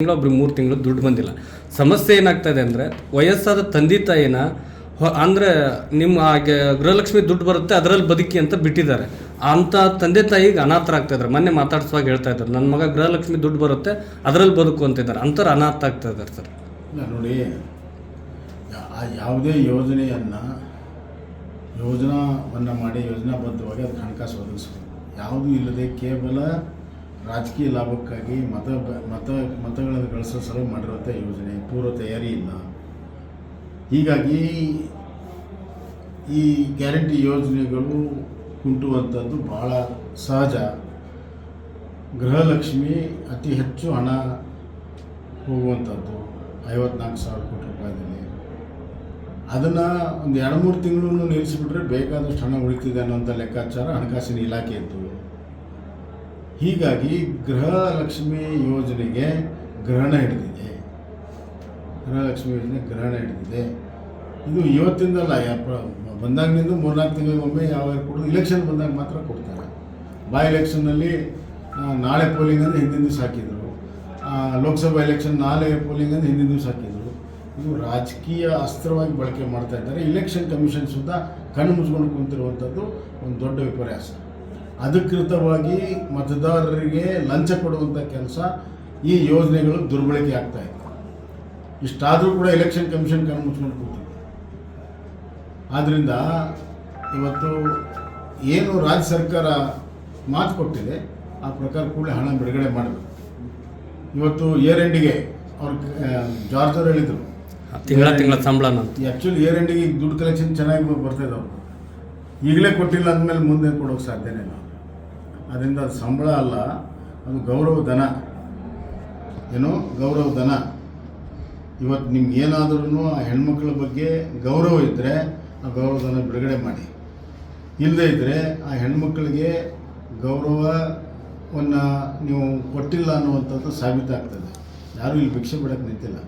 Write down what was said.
ತಿಂಗಳು ಒಬ್ರಿಗೆ ಮೂರು ತಿಂಗಳು ದುಡ್ಡು ಬಂದಿಲ್ಲ. ಸಮಸ್ಯೆ ಏನಾಗ್ತದೆ ಅಂದರೆ, ವಯಸ್ಸಾದ ತಂದೆ ತಾಯಿನ ಅಂದರೆ ನಿಮ್ಮ ಹಾಗೆ ಗೃಹಲಕ್ಷ್ಮಿ ದುಡ್ಡು ಬರುತ್ತೆ, ಅದರಲ್ಲಿ ಬದುಕಿ ಅಂತ ಬಿಟ್ಟಿದ್ದಾರೆ. ಅಂಥ ತಂದೆ ತಾಯಿಗೆ ಅನಾಥ ಇದ್ದಾರೆ. ಮೊನ್ನೆ ಮಾತಾಡ್ಸುವಾಗ ಹೇಳ್ತಾ ಇದ್ದಾರೆ ನನ್ನ ಮಗ ಗೃಹಲಕ್ಷ್ಮಿ ದುಡ್ಡು ಬರುತ್ತೆ, ಅದರಲ್ಲಿ ಬದುಕು ಅಂತಿದ್ದಾರೆ ಅಂಥವ್ರು ಅನಾಥ ಆಗ್ತಾ ಇದ್ದಾರೆ ಸರ್. ನೋಡಿ ಯಾವುದೇ ಯೋಜನೆಯನ್ನು, ಯೋಜನಾವನ್ನು ಮಾಡಿ ಯೋಜನಾಬದ್ಧವಾಗಿ ಅದಕ್ಕೆ ಹಣಕಾಸು ಒದಗಿಸ್ಬೋದು ಯಾವುದೂ ಇಲ್ಲದೆ ಕೇವಲ ರಾಜಕೀಯ ಲಾಭಕ್ಕಾಗಿ ಮತ ಮತ, ಮತಗಳನ್ನು ಗಳಿಸೋ ಸಲ ಮಾಡಿರುವಂಥ ಯೋಜನೆ ಪೂರ್ವ ತಯಾರಿ ಇಲ್ಲ. ಹೀಗಾಗಿ ಈ ಗ್ಯಾರಂಟಿ ಯೋಜನೆಗಳು ಕುಂಟುವಂಥದ್ದು ಭಾಳ ಸಹಜ. ಗೃಹಲಕ್ಷ್ಮಿ ಅತಿ ಹೆಚ್ಚು ಹಣ ಹೋಗುವಂಥದ್ದು ಐವತ್ನಾಲ್ಕು ಸಾವಿರ ಕೋಟಿ ರೂಪಾಯಿದಲ್ಲಿ. ಅದನ್ನು ಒಂದು ಎರಡು ಮೂರು ತಿಂಗಳು ನಿಲ್ಲಿಸಿಬಿಟ್ರೆ ಬೇಕಾದಷ್ಟು ಹಣ ಉಳಿತಿದೆ ಅನ್ನೋಂಥ ಲೆಕ್ಕಾಚಾರ ಹಣಕಾಸಿನ ಇಲಾಖೆಯದ್ದು. ಹೀಗಾಗಿ ಗೃಹಲಕ್ಷ್ಮಿ ಯೋಜನೆಗೆ ಗ್ರಹಣ ಹಿಡಿದಿದೆ. ಗೃಹಲಕ್ಷ್ಮಿ ಯೋಜನೆ ಗ್ರಹಣ ಹಿಡಿದಿದೆ. ಇದು ಇವತ್ತಿಂದಲ್ಲ ಬಂದಾಗಿನಿಂದ ಮೂರ್ನಾಲ್ಕು ತಿಂಗಳಿಗೊಮ್ಮೆ ಯಾವ ಕೊಡೋದು ಇಲೆಕ್ಷನ್ ಬಂದಾಗ ಮಾತ್ರ ಕೊಡ್ತಾರೆ. ಬೈ ಎಲೆಕ್ಷನ್ನಲ್ಲಿ ನಾಳೆ ಪೋಲಿಂಗ್ ಅಂದರೆ ಹಿಂದಿನ ದಿವಸ ಹಾಕಿದರು. ಲೋಕಸಭಾ ಎಲೆಕ್ಷನ್ ನಾಳೆ ಪೋಲಿಂಗ್ ಅಂದರೆ ಹಿಂದಿನ ದಿವಸ ಹಾಕಿದರು. ಇದು ರಾಜಕೀಯ ಅಸ್ತ್ರವಾಗಿ ಬಳಕೆ ಮಾಡ್ತಾ ಇದ್ದಾರೆ. ಇಲೆಕ್ಷನ್ ಕಮಿಷನ್ ಸುದ್ದ ಕಣ್ಣು ಮುಚ್ಕೊಂಡು ಕುಂತಿರುವಂಥದ್ದು ಒಂದು ದೊಡ್ಡ ವಿಪರ್ಯಾಸ. ಅಧಿಕೃತವಾಗಿ ಮತದಾರರಿಗೆ ಲಂಚ ಕೊಡುವಂಥ ಕೆಲಸ ಈ ಯೋಜನೆಗಳು ದುರ್ಬಳಕೆ ಆಗ್ತಾ ಇದೆ. ಇಷ್ಟಾದರೂ ಕೂಡ ಎಲೆಕ್ಷನ್ ಕಮಿಷನ್ ಕಣ್ಣು ಮುಚ್ಕೊಂಡು ಕೂತಿದೆ. ಆದ್ದರಿಂದ ಇವತ್ತು ಏನು ರಾಜ್ಯ ಸರ್ಕಾರ ಮಾತು ಕೊಟ್ಟಿದೆ ಆ ಪ್ರಕಾರ ಕೂಡ ಹಣ ಬಿಡುಗಡೆ ಮಾಡಬೇಕು. ಇವತ್ತು ಇಯರ್ ಎಂಡಿಗೆ ಅವ್ರ ಜಾರ್ಜರ್ ಅವ್ರು ಹೇಳಿದರು. ತಿಂಗಳ ತಿಂಗಳ ಸಂಬಳ ಅಂತ. ಆ್ಯಕ್ಚುಲಿ ಇಯರ್ ಎಂಡಿಗೆ ದುಡ್ಡು ಕಲೆಕ್ಷನ್ ಚೆನ್ನಾಗಿ ಬರ್ತಾ ಈಗಲೇ ಕೊಟ್ಟಿಲ್ಲ ಅಂದಮೇಲೆ ಮುಂದೆ ಕೊಡೋಕೆ ಸಾಧ್ಯನೇ ಇಲ್ಲ. ಅದರಿಂದ ಅದು ಸಂಬಳ ಅಲ್ಲ, ಅದು ಗೌರವ ಧನ. ಏನೋ ಗೌರವ ಧನ. ಇವತ್ತು ನಿಮ್ಗೆ ಏನಾದ್ರೂ ಆ ಹೆಣ್ಮಕ್ಳ ಬಗ್ಗೆ ಗೌರವ ಇದ್ದರೆ ಆ ಗೌರವಧನ ಬಿಡುಗಡೆ ಮಾಡಿ. ಇಲ್ಲದೇ ಇದ್ದರೆ ಆ ಹೆಣ್ಮಕ್ಳಿಗೆ ಗೌರವವನ್ನು ನೀವು ಕೊಟ್ಟಿಲ್ಲ ಅನ್ನುವಂಥದ್ದು ಸಾಬೀತಾಗ್ತದೆ. ಯಾರೂ ಇಲ್ಲಿ ಭಿಕ್ಷೆ ಬಿಡಕ್ಕೆ ನಿಂತಿಲ್ಲ.